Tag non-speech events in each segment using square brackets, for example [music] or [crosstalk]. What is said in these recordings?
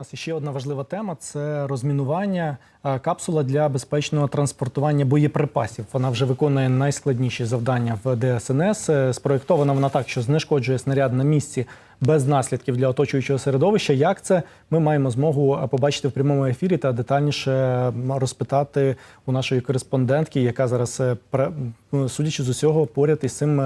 Нас ще одна важлива тема це розмінування е, капсула для безпечного транспортування боєприпасів. Вона вже виконує найскладніші завдання в ДСНС. Е, Спроєктована вона так, що знешкоджує снаряд на місці без наслідків для оточуючого середовища. Як це ми маємо змогу е, побачити в прямому ефірі та детальніше розпитати у нашої кореспондентки, яка зараз судячи з усього поряд із цим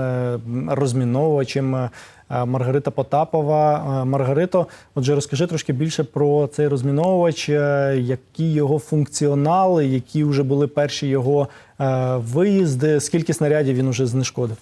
розміновувачем. Е, Маргарита Потапова. Е, Маргарито, отже, розкажи трошки більше про цей розміновувач, е, які його функціонали, які вже були перші його виїзди, скільки снарядів він уже знешкодив.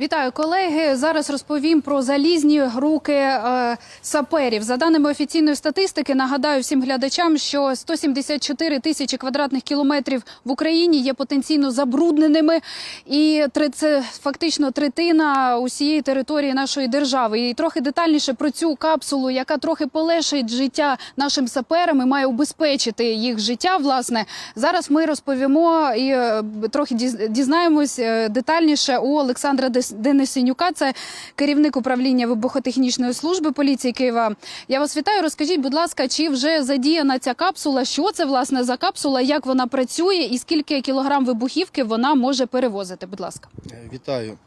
Вітаю, колеги. Зараз розповім про залізні руки е, саперів. За даними офіційної статистики, нагадаю всім глядачам, що 174 тисячі квадратних кілометрів в Україні є потенційно забрудненими, і це фактично третина усієї території нашої держави. І трохи детальніше про цю капсулу, яка трохи полегшить життя нашим саперам і має убезпечити їх життя. Власне, зараз ми розповімо і е, трохи діз- дізнаємось е, детальніше у Олександра Дес- Денисенюка. Це керівник управління вибухотехнічної служби поліції Києва. Я вас вітаю. Розкажіть, будь ласка, чи вже задіяна ця капсула? Що це власне за капсула? Як вона працює, і скільки кілограм вибухівки вона може перевозити? Будь ласка. Е, Вітаю.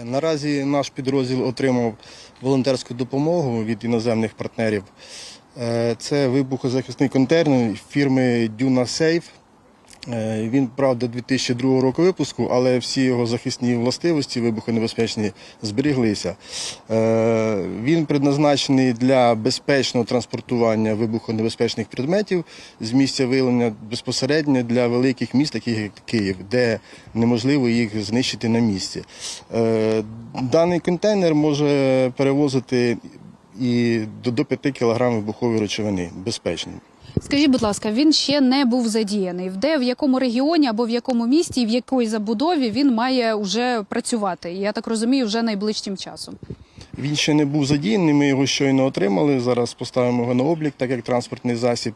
Е, Наразі наш підрозділ отримав волонтерську допомогу від іноземних партнерів. Е, Це вибухозахисний контейнер фірми Duna Safe. Е, Він, правда, 2002 року випуску, але всі його захисні властивості вибухонебезпечні зберіглися. Е, Він предназначений для безпечного транспортування вибухонебезпечних предметів з місця виявлення безпосередньо для великих міст, таких як Київ, де неможливо їх знищити на місці. Е, Даний контейнер може перевозити і до, до 5 кг вибухової речовини безпечно. Скажіть, будь ласка, він ще не був задіяний. Де в якому регіоні або в якому місті, і в якій забудові він має вже працювати? Я так розумію, вже найближчим часом. Він ще не був задіяний, ми його щойно отримали. Зараз поставимо його на облік, так як транспортний засіб.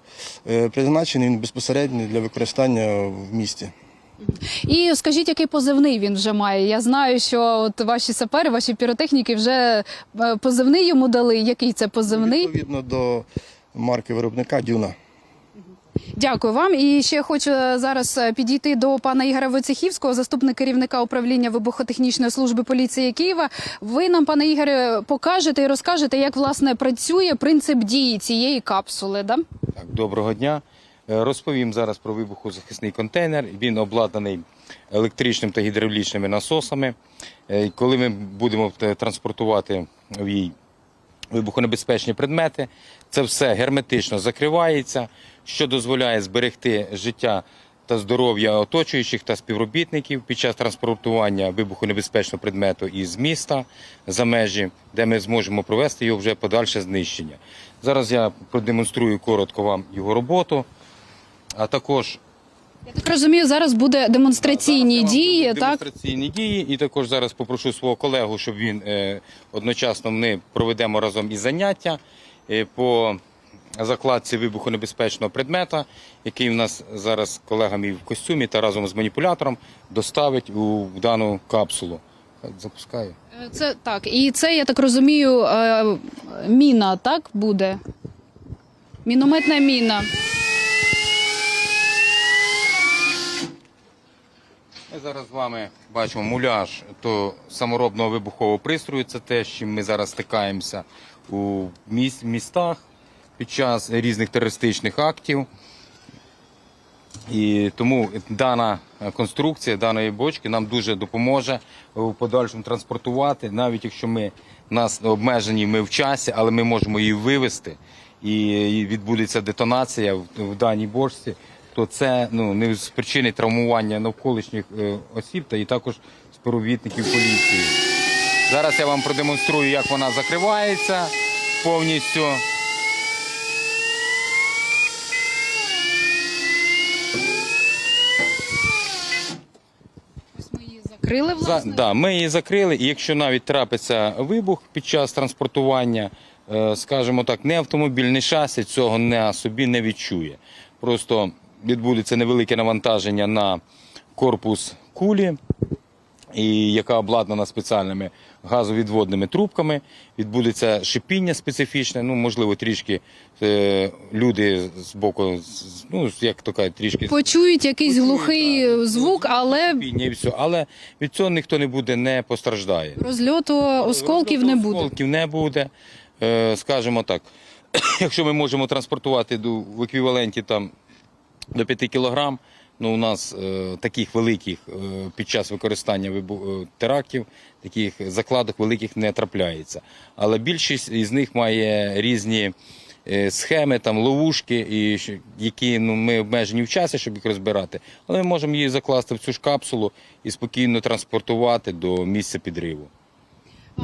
Е, Призначений він безпосередньо для використання в місті. І скажіть, який позивний він вже має? Я знаю, що от ваші сапери, ваші піротехніки вже е, позивний йому дали. Який це позивний? Відповідно до марки виробника Дюна. Дякую вам. І ще хочу е, зараз е, підійти до пана Ігоря Войцехівського, заступника керівника управління вибухотехнічної служби поліції Києва. Ви нам, пане Ігоре, покажете і розкажете, як власне працює принцип дії цієї капсули. Да? Так, доброго дня. Е, Розповім зараз про вибухозахисний контейнер. Він обладнаний електричним та гідравлічними насосами. Коли ми будемо транспортувати в їй вибухонебезпечні предмети, це все герметично закривається, що дозволяє зберегти життя та здоров'я оточуючих та співробітників під час транспортування вибухонебезпечного предмету із міста за межі, де ми зможемо провести його вже подальше знищення. Зараз я продемонструю коротко вам його роботу, а також Я так розумію, зараз буде демонстраційні Зараз дії. буду Так демонстраційні дії, і також зараз попрошу свого колегу, щоб він е, одночасно ми проведемо разом і заняття е, по закладці вибухонебезпечного предмета, який у нас зараз колега мій в костюмі та разом з маніпулятором доставить у дану капсулу. Запускаю. Е, це так, і це я так розумію, е, міна так буде. Мінометна міна. Ми зараз з вами бачимо муляж то саморобного вибухового пристрою. Це те, з чим ми зараз стикаємося у міс- містах під час різних терористичних актів. І тому дана конструкція даної бочки нам дуже допоможе у подальшому транспортувати, навіть якщо ми нас обмежені ми в часі, але ми можемо її вивезти і відбудеться детонація в, в даній бочці, то це ну не з причини травмування навколишніх е, осіб та і також співробітників поліції. Зараз я вам продемонструю, як вона закривається повністю. Ось ми її закрили, За, власне. да, ми її закрили, і якщо навіть трапиться вибух під час транспортування, е, скажімо так, не автомобіль, не шасі цього на собі не відчує. Просто відбудеться невелике навантаження на корпус кулі, і яка обладнана спеціальними газовідводними трубками. Відбудеться шипіння специфічне, ну можливо, трішки е, люди з боку, ну як то кажуть, трішки Почують якийсь Почують, глухий так. звук, але шипіння і все. Але від цього ніхто не буде, не постраждає. розльоту осколків не буде. Осколків не буде. Е, Скажімо так, [clears throat] якщо ми можемо транспортувати до- в еквіваленті там до 5 кілограм, ну у нас е, таких великих е, під час використання вибу- е, терактів, таких закладок великих не трапляється. Але більшість із них має різні. е, Схеми, там ловушки, і які ну ми обмежені в часі, щоб їх розбирати, але ми можемо її закласти в цю ж капсулу і спокійно транспортувати до місця підриву.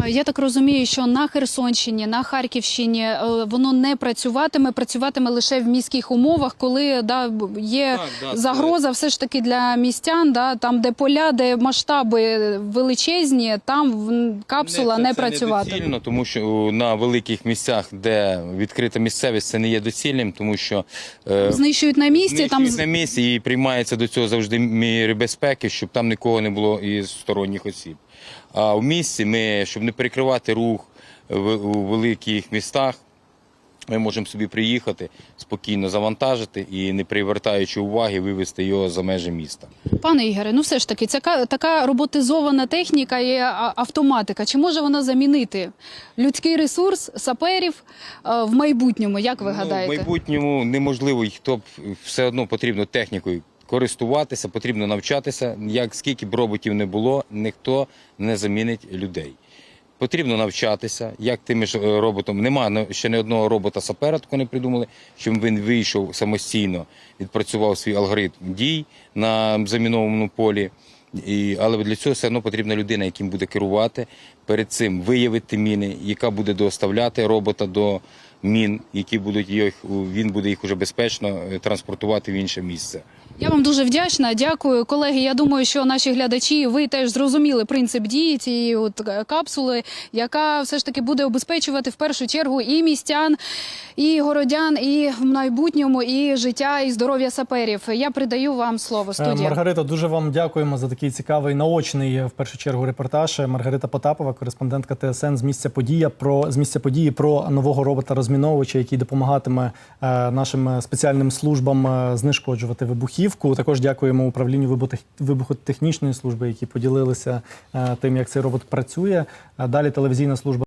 А, Я так розумію, що на Херсонщині, на Харківщині е, воно не працюватиме, працюватиме лише в міських умовах, коли да, є Так, да, це- загроза все ж таки для містян, да, там, де поля, де масштаби величезні, там капсула не, це- це працюватиме. недоцільно, тому що на великих місцях, де відкрита місцевість, це не є доцільним, тому що е, Знищують на місці, там знищують на місці і приймаються до цього завжди міри безпеки, щоб там нікого не було із сторонніх осіб. А в місті ми, щоб не перекривати рух в- у великих містах, ми можемо собі приїхати, спокійно завантажити і, не привертаючи уваги, вивезти його за межі міста. Пане Ігоре, ну все ж таки, ця така роботизована техніка і автоматика. Чи може вона замінити людський ресурс саперів в майбутньому? Як ви Ну, гадаєте? в майбутньому неможливо, хто все одно потрібно технікою користуватися, потрібно навчатися. Як скільки б роботів не було, ніхто не замінить людей. Потрібно навчатися, як тими ж е, роботом. Нема ну, ще не одного робота сапера, такого не придумали, щоб він вийшов самостійно, відпрацював свій алгоритм дій на замінованому полі. І, але для цього все одно потрібна людина, яким буде керувати. Перед цим виявити міни, яка буде доставляти робота до мін, які будуть їх, він буде їх уже безпечно е, транспортувати в інше місце. Я вам дуже вдячна. Дякую, колеги. Я думаю, що наші глядачі ви теж зрозуміли принцип дії цієї от е, капсули, яка все ж таки буде обезпечувати в першу чергу і містян, і городян, і в майбутньому, і життя, і здоров'я саперів. Я придаю вам слово. Е, Студія. Маргарита, дуже вам дякуємо за такий цікавий наочний е, в першу чергу репортаж. Маргарита Потапова, кореспондентка ТСН з місця подія про з місця події про нового робота розміновувача, який допомагатиме нашим спеціальним службам знешкоджувати вибухівку. Також дякуємо управлінню вибухотех- вибухотехнічної служби, які поділилися е, тим, як цей робот працює. Е, Далі телевізійна служба.